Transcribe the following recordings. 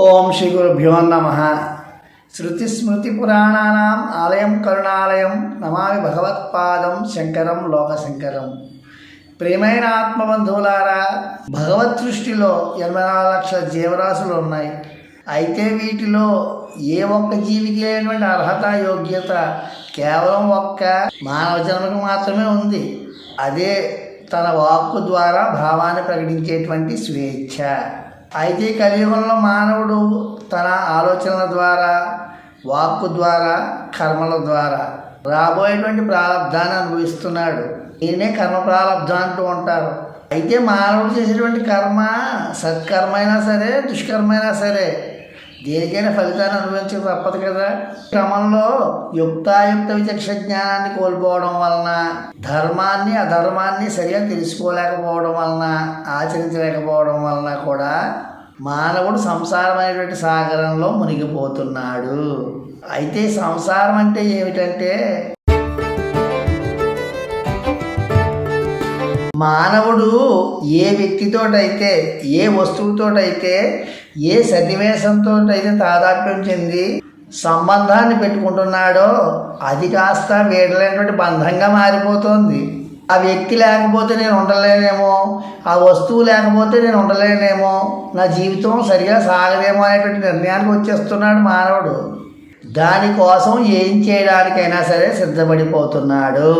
ఓం శ్రీ గురుభ్యో నమ. శృతిస్మృతిపురాణానాం ఆలయం కరుణాలయం నమామి భగవత్పాదం శంకరం లోకశంకరం. ప్రేమైన ఆత్మబంధువులారా భగవత్ సృష్టిలో ఎనభై నాలుగు లక్షల జీవరాశులు ఉన్నాయి. అయితే వీటిలో ఏ ఒక్క జీవికి లేనటువంటి అర్హత యోగ్యత కేవలం ఒక్క మానవ జన్మకు మాత్రమే ఉంది. అదే తన వాక్కు ద్వారా భావాన్ని ప్రకటించేటువంటి స్వేచ్ఛ. అయితే కలియుగంలో మానవుడు తన ఆలోచనల ద్వారా వాక్కు ద్వారా కర్మల ద్వారా రాబోయేటువంటి ప్రారంధాన్ని అనుభవిస్తున్నాడు. దీన్నే కర్మ ప్రారంధం అంటూ ఉంటారు. అయితే మానవుడు చేసేటువంటి కర్మ సత్కర్మ అయినా సరే దుష్కర్మ అయినా సరే దేనికైనా ఫలితాన్ని అనుభవించక తప్పదు కదా. క్రమంలో యుక్తాయుక్త విచక్ష జ్ఞానాన్ని కోల్పోవడం వలన ధర్మాన్ని అధర్మాన్ని సరిగా తెలుసుకోలేకపోవడం వలన ఆచరించలేకపోవడం వలన కూడా మానవుడు సంసారమైనటువంటి సాగరంలో మునిగిపోతున్నాడు. అయితే సంసారం అంటే ఏమిటంటే మానవుడు ఏ వ్యక్తితోటైతే ఏ వస్తువుతోటైతే ఏ సన్నివేశంతో అయితే తాదాత్మ్యం చెంది సంబంధాన్ని పెట్టుకుంటున్నాడో అది కాస్త వీడలేనటువంటి బంధంగా మారిపోతుంది. ఆ వ్యక్తి లేకపోతే నేను ఉండలేనేమో ఆ వస్తువు లేకపోతే నేను ఉండలేనేమో నా జీవితం సరిగా సాగలేమో అనేటువంటి నిర్ణయానికి వచ్చేస్తున్నాడు మానవుడు. దానికోసం ఏం చేయడానికైనా సరే సిద్ధపడిపోతున్నాడు.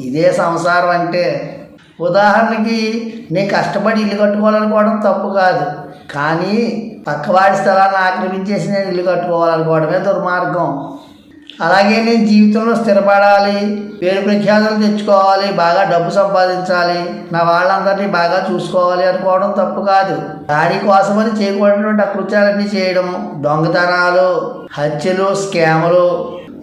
ఇదే సంసారం అంటే. ఉదాహరణకి నేను కష్టపడి ఇల్లు కట్టుకోవాలనుకోవడం తప్పు కాదు. కానీ పక్కవాడి స్థలాన్ని ఆక్రమించేసి నేను ఇల్లు కట్టుకోవాలనుకోవడమే దుర్మార్గం. అలాగే నేను జీవితంలో స్థిరపడాలి పేరు ప్రఖ్యాతులు తెచ్చుకోవాలి బాగా డబ్బు సంపాదించాలి నా వాళ్ళందరినీ బాగా చూసుకోవాలి అనుకోవడం తప్పు కాదు. దాని కోసమని చేయకూడనటువంటి అకృత్యాలన్నీ చేయడం దొంగతనాలు హత్యలు స్కాములు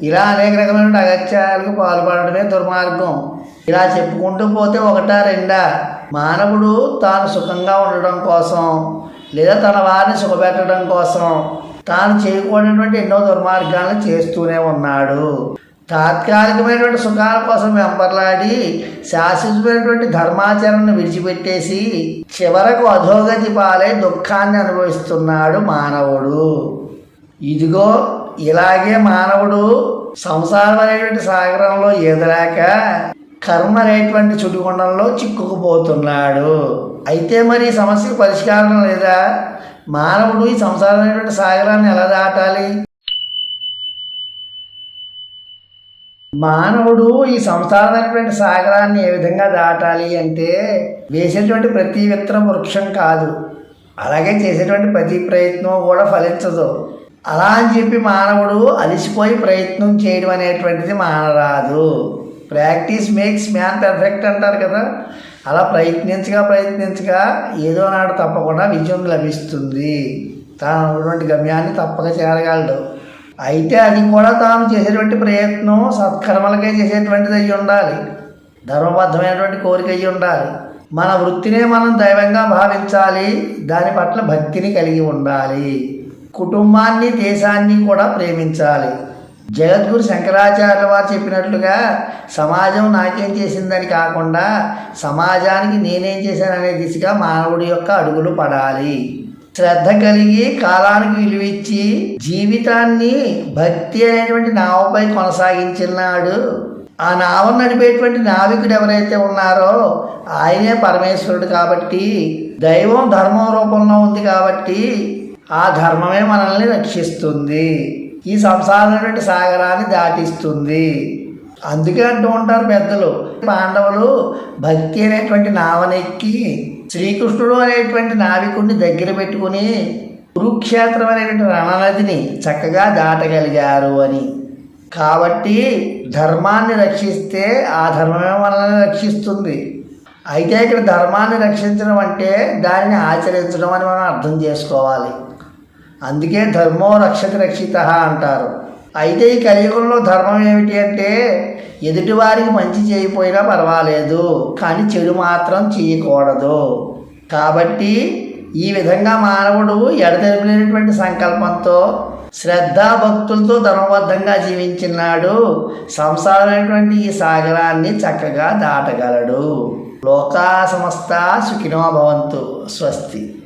ఇలా అనేక రకమైన అగత్యాలకు పాల్పడటమే దుర్మార్గం. ఇలా చెప్పుకుంటూ పోతే ఒకటా రెండా? మానవుడు తాను సుఖంగా ఉండడం కోసం లేదా తన వారిని సుఖపెట్టడం కోసం తాను చేయకూడనటువంటి ఎన్నో దుర్మార్గాలను చేస్తూనే ఉన్నాడు. తాత్కాలికమైనటువంటి సుఖాల కోసం వెంపర్లాడి శాశ్వతమైనటువంటి ధర్మాచరణను విడిచిపెట్టేసి చివరకు అధోగతి పాలై దుఃఖాన్ని అనుభవిస్తున్నాడు మానవుడు. ఇదిగో ఇలాగే మానవుడు సంసారం అనేటువంటి సాగరంలో ఈదలేక కర్మ అనేటువంటి చుట్టుకుండంలో చిక్కుకుపోతున్నాడు. అయితే మరి ఈ సమస్యకు పరిష్కారం లేదా? మానవుడు ఈ సంసారం అనేటువంటి సాగరాన్ని ఎలా దాటాలి? మానవుడు ఈ సంసారమైనటువంటి సాగరాన్ని ఏ విధంగా దాటాలి అంటే వేసేటువంటి ప్రతి విత్తనం వృక్షం కాదు. అలాగే చేసేటువంటి ప్రతి ప్రయత్నం కూడా ఫలించదు. అలా అని చెప్పి మానవుడు అలసిపోయి ప్రయత్నం చేయడం అనేటువంటిది మానరాదు. ప్రాక్టీస్ మేక్స్ మ్యాన్ పెర్ఫెక్ట్ అంటారు కదా. అలా ప్రయత్నించగా ప్రయత్నించగా ఏదో నాడు తప్పకుండా విజయం లభిస్తుంది. తాను ఉన్నటువంటి గమ్యాన్ని తప్పక చేరగలడు. అయితే అది కూడా తాను చేసేటువంటి ప్రయత్నం సత్కర్మలకే చేసేటువంటిది అయ్యి ఉండాలి. ధర్మబద్ధమైనటువంటి కోరిక అయ్యి ఉండాలి. మన వృత్తినే మనం దైవంగా భావించాలి. దాని పట్ల భక్తిని కలిగి ఉండాలి. కుటుంబాన్ని దేశాన్ని కూడా ప్రేమించాలి. జగద్గురు శంకరాచార్యుల వారు చెప్పినట్లుగా సమాజం నాకేం చేసిందని కాకుండా సమాజానికి నేనేం చేశాననే దిశగా మానవుడి యొక్క అడుగులు పడాలి. శ్రద్ధ కలిగి కాలానికి విలువిచ్చి జీవితాన్ని భక్తి అనేటువంటి నావపై కొనసాగించినాడు ఆ నావను నడిపేటువంటి నావికుడు ఎవరైతే ఉన్నారో ఆయనే పరమేశ్వరుడు కాబట్టి దైవం ధర్మం రూపంలో ఉంది కాబట్టి ఆ ధర్మమే మనల్ని రక్షిస్తుంది. ఈ సంసారమైనటువంటి సాగరాన్ని దాటిస్తుంది. అందుకే అంటూ ఉంటారు పెద్దలు. పాండవులు భక్తి అనేటువంటి నావనెక్కి శ్రీకృష్ణుడు అనేటువంటి నావికుడిని దగ్గర పెట్టుకుని కురుక్షేత్రం అనేటువంటి రణనదిని చక్కగా దాటగలిగారు అని. కాబట్టి ధర్మాన్ని రక్షిస్తే ఆ ధర్మమే మనల్ని రక్షిస్తుంది. అయితే ఇక్కడ ధర్మాన్ని రక్షించడం అంటే దానిని ఆచరించడం అని మనం అర్థం చేసుకోవాలి. అందుకే ధర్మో రక్షక రక్షిత అంటారు. అయితే ఈ కలియుగంలో ధర్మం ఏమిటి అంటే ఎదుటివారికి మంచి చేయకపోయినా పర్వాలేదు కానీ చెడు మాత్రం చేయకూడదు. కాబట్టి ఈ విధంగా మానవుడు ఎడతెరిపినటువంటి సంకల్పంతో శ్రద్ధాభక్తులతో ధర్మబద్ధంగా జీవించినాడు. సంసారమైనటువంటి ఈ సాగరాన్ని చక్కగా దాటగలడు. లోకా సమస్త సుఖినో భవంతు. స్వస్తి.